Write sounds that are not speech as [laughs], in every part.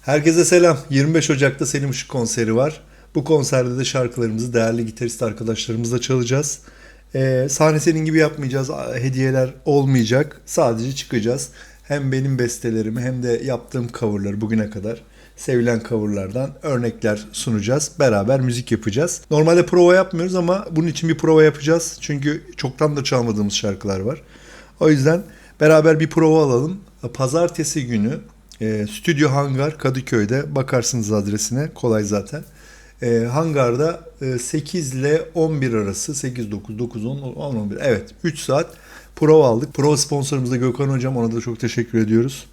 Herkese selam. 25 Ocak'ta Selim Işık konseri var. Bu konserde de şarkılarımızı değerli gitarist arkadaşlarımızla çalacağız. Ee, sahne senin gibi yapmayacağız. Hediyeler olmayacak. Sadece çıkacağız. Hem benim bestelerimi hem de yaptığım coverları bugüne kadar sevilen coverlardan örnekler sunacağız. Beraber müzik yapacağız. Normalde prova yapmıyoruz ama bunun için bir prova yapacağız. Çünkü çoktandır çalmadığımız şarkılar var. O yüzden beraber bir prova alalım. Pazartesi günü e, Stüdyo Hangar Kadıköy'de bakarsınız adresine kolay zaten. E, hangarda e, 8 ile 11 arası 8 9 9 10 10 11 evet 3 saat prova aldık. Prova sponsorumuz da Gökhan hocam ona da çok teşekkür ediyoruz.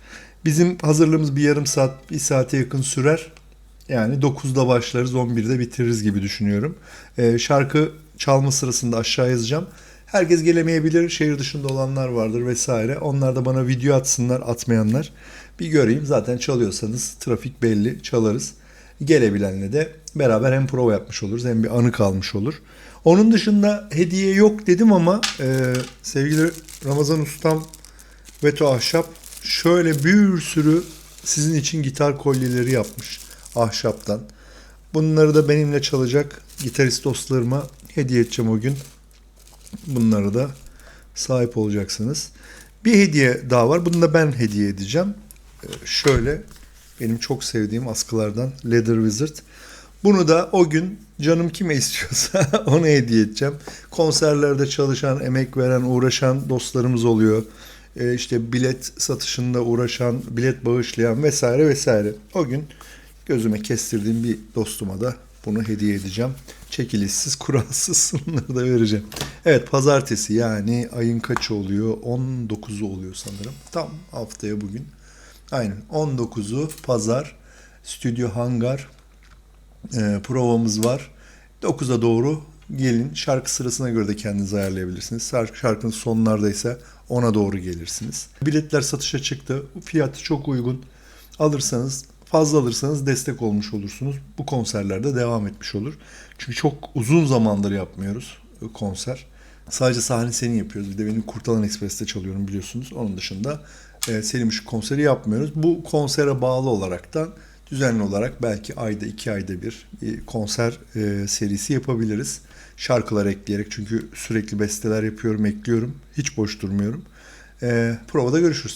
Bizim hazırlığımız bir yarım saat, bir saate yakın sürer. Yani 9'da başlarız, 11'de bitiririz gibi düşünüyorum. Ee, şarkı çalma sırasında aşağı yazacağım. Herkes gelemeyebilir, şehir dışında olanlar vardır vesaire. Onlar da bana video atsınlar, atmayanlar. Bir göreyim. Zaten çalıyorsanız trafik belli, çalarız. Gelebilenle de beraber hem prova yapmış oluruz hem bir anı kalmış olur. Onun dışında hediye yok dedim ama e, sevgili Ramazan Ustam Veto Ahşap şöyle bir sürü sizin için gitar kolyeleri yapmış ahşaptan. Bunları da benimle çalacak gitarist dostlarıma hediye edeceğim o gün. Bunları da sahip olacaksınız. Bir hediye daha var. Bunu da ben hediye edeceğim. Ee, şöyle benim çok sevdiğim askılardan Leather Wizard. Bunu da o gün canım kime istiyorsa [laughs] ona hediye edeceğim. Konserlerde çalışan, emek veren, uğraşan dostlarımız oluyor. Ee, işte bilet satışında uğraşan, bilet bağışlayan vesaire vesaire. O gün gözüme kestirdiğim bir dostuma da bunu hediye edeceğim. Çekilişsiz, kuralsız [laughs] bunları da vereceğim. Evet pazartesi yani ayın kaçı oluyor? 19'u oluyor sanırım. Tam haftaya bugün. Aynen 19'u pazar Stüdyo Hangar e, provamız var. 9'a doğru gelin. Şarkı sırasına göre de kendinizi ayarlayabilirsiniz. Şarkı, şarkının sonlardaysa ona doğru gelirsiniz. Biletler satışa çıktı. Fiyatı çok uygun. Alırsanız fazla alırsanız destek olmuş olursunuz. Bu konserlerde devam etmiş olur. Çünkü çok uzun zamandır yapmıyoruz e, konser. Sadece sahne senin yapıyoruz. Bir de benim Kurtalan Ekspres'te çalıyorum biliyorsunuz. Onun dışında e, Selim Işık konseri yapmıyoruz. Bu konsere bağlı olaraktan düzenli olarak belki ayda iki ayda bir, bir konser e, serisi yapabiliriz. Şarkılar ekleyerek çünkü sürekli besteler yapıyorum, ekliyorum. Hiç boş durmuyorum. E, provada görüşürüz.